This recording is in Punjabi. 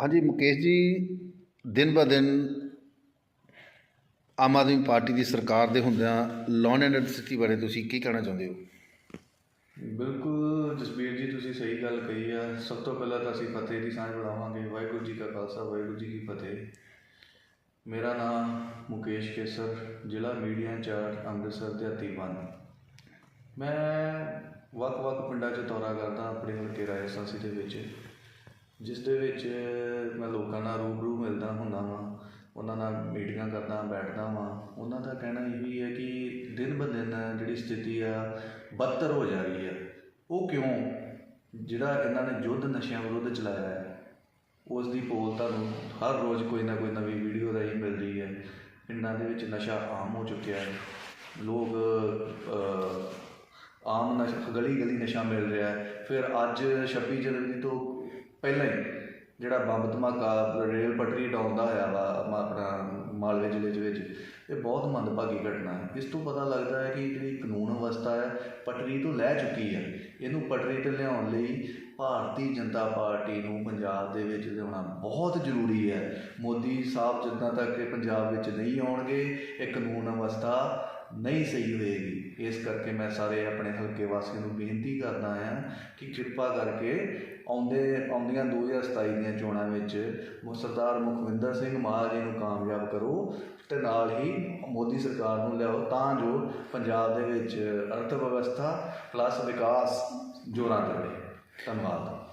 ਹਾਂਜੀ, ਮੁਕੇਸ਼ ਜੀ, ਦਿਨ ਬ ਦਿਨ ਆਮ ਆਦਮੀ ਪਾਰਟੀ ਦੀ ਸਰਕਾਰ ਦੇ ਹੁੰਦਿਆਂ ਲੋਨ ਐਂਡ ਸਥਿਤੀ ਬਾਰੇ ਤੁਸੀਂ ਕੀ ਕਹਿਣਾ ਚਾਹੁੰਦੇ ਹੋ? ਬਿਲਕੁਲ, ਜਸਬੀਰ ਜੀ, ਤੁਸੀਂ ਸਹੀ ਗੱਲ ਕਹੀ ਆ। ਸਭ ਤੋਂ ਪਹਿਲਾਂ ਤਾਂ ਅਸੀਂ ਫਤਿਹ ਦੀ ਸਾਂਝ ਬਣਾਵਾਂਗੇ ਵਾਹਿਗੁਰੂ ਜੀ ਕਾ ਖਾਲਸਾ, ਵਾਹਿਗੁਰੂ ਜੀ ਕੀ ਫਤਿਹ। ਮੇਰਾ ਨਾਮ ਮੁਕੇਸ਼ ਕੇਸਰ, ਜ਼ਿਲ੍ਹਾ ਮੀਡੀਆ ਇੰਚਾਰਜ, ਅੰਮ੍ਰਿਤਸਰ ਦਿਹਾਤੀ ਬੰਨ ਮੈਂ ਵੱਖ-ਵੱਖ ਪਿੰਡਾਂ 'ਚ ਦੌਰਾ ਕਰਦਾ, ਆਪਣੇ ਹਲਕੇ ਰਾਜਸਥਾਨੀ ਦੇ ਵਿੱਚ। ਜਿਸ ਦੇ ਵਿੱਚ ਮੈਂ ਲੋਕਾਂ ਨਾਲ ਰੂਬਰੂ ਮਿਲਦਾ ਹੁੰਦਾ ਵਾਂ, ਉਹਨਾਂ ਨਾਲ ਮੀਟਿੰਗਾਂ ਕਰਦਾ, ਬੈਠਦਾ ਵਾਂ। ਉਹਨਾਂ ਦਾ ਕਹਿਣਾ ਇਹ ਵੀ ਹੈ ਕਿ ਦਿਨ ਬ ਦਿਨ ਜਿਹੜੀ ਸਥਿਤੀ ਆ, ਬਦਤਰ ਹੋ ਜਾ ਰਹੀ ਹੈ ਉਹ ਕਿਉਂ? ਜਿਹੜਾ ਇਹਨਾਂ ਨੇ ਯੁੱਧ ਨਸ਼ਿਆਂ ਵਿਰੁੱਧ ਚਲਾਇਆ ਹੈ, ਉਸ ਦੀ ਪੋਲ ਤੁਹਾਨੂੰ ਹਰ ਰੋਜ਼ ਕੋਈ ਨਾ ਕੋਈ ਨਵੀਂ ਵੀਡੀਓ ਰਾਹੀਂ ਮਿਲ ਰਹੀ ਹੈ। ਪਿੰਡਾਂ ਦੇ ਵਿੱਚ ਨਸ਼ਾ ਆਮ ਹੋ ਚੁੱਕਿਆ ਹੈ। ਲੋਕ ਆਮ ਨਸ਼ਾ ਗਲੀ ਗਲੀ ਨਸ਼ਾ ਮਿਲ ਰਿਹਾ ਹੈ। ਫਿਰ ਅੱਜ 26 ਜਨਵਰੀ ਤੋਂ ਪਹਿਲਾਂ ਹੀ ਜਿਹੜਾ ਬੰਬ ਧਮਾਕਾ ਰੇਲ ਪਟਰੀ ਡਾਉਂਦਾ ਹੋਇਆ ਵਾ, ਮ- ਆਪਣਾ ਮਾਲਵੇ ਜ਼ਿਲ੍ਹੇ ਦੇ ਵਿੱਚ, ਇਹ ਬਹੁਤ ਮੰਦਭਾਗੀ ਘਟਨਾ ਹੈ। ਇਸ ਤੋਂ ਪਤਾ ਲੱਗਦਾ ਹੈ ਕਿ ਜਿਹੜੀ ਕਾਨੂੰਨ ਅਵਸਥਾ ਹੈ, ਪਟਰੀ ਤੋਂ ਲੈ ਚੁੱਕੀ ਹੈ। ਇਹਨੂੰ ਪਟਰੀ ਤੇ ਲਿਆਉਣ ਲਈ ਭਾਰਤੀ ਜਨਤਾ ਪਾਰਟੀ ਨੂੰ ਪੰਜਾਬ ਦੇ ਵਿੱਚ ਲਿਆਉਣਾ ਬਹੁਤ ਜ਼ਰੂਰੀ ਹੈ। ਮੋਦੀ ਸਾਹਿਬ ਜਿੱਦਾਂ ਤੱਕ ਇਹ ਪੰਜਾਬ ਵਿੱਚ ਨਹੀਂ ਆਉਣਗੇ, ਇਹ ਕਾਨੂੰਨ ਅਵਸਥਾ ਨਹੀਂ ਸਹੀ ਹੋਏਗੀ। ਇਸ ਕਰਕੇ ਮੈਂ ਸਾਰੇ ਆਪਣੇ ਹਲਕੇ ਵਾਸੀਆਂ ਨੂੰ ਬੇਨਤੀ ਕਰਦਾ ਹਾਂ ਕਿ ਕਿਰਪਾ ਕਰਕੇ ਆਉਂਦੇ, ਆਉਂਦੀਆਂ 2027 ਦੀਆਂ ਚੋਣਾਂ ਵਿੱਚ ਸਰਦਾਰ ਮੁਖਵਿੰਦਰ ਸਿੰਘ ਮਾਨ ਜੀ ਨੂੰ ਕਾਮਯਾਬ ਕਰੋ ਤੇ ਨਾਲ ਹੀ ਮੋਦੀ ਸਰਕਾਰ ਨੂੰ ਲਿਆਓ। ਤਾਂ ਜੋ ਪੰਜਾਬ ਦੇ ਵਿੱਚ ਅਰਥ ਵਿਵਸਥਾ ਪਲੱਸ ਵਿਕਾਸ ਜੋਰਾਂ ਤੇ ਰਹੇ। ਧੰਨਵਾਦ।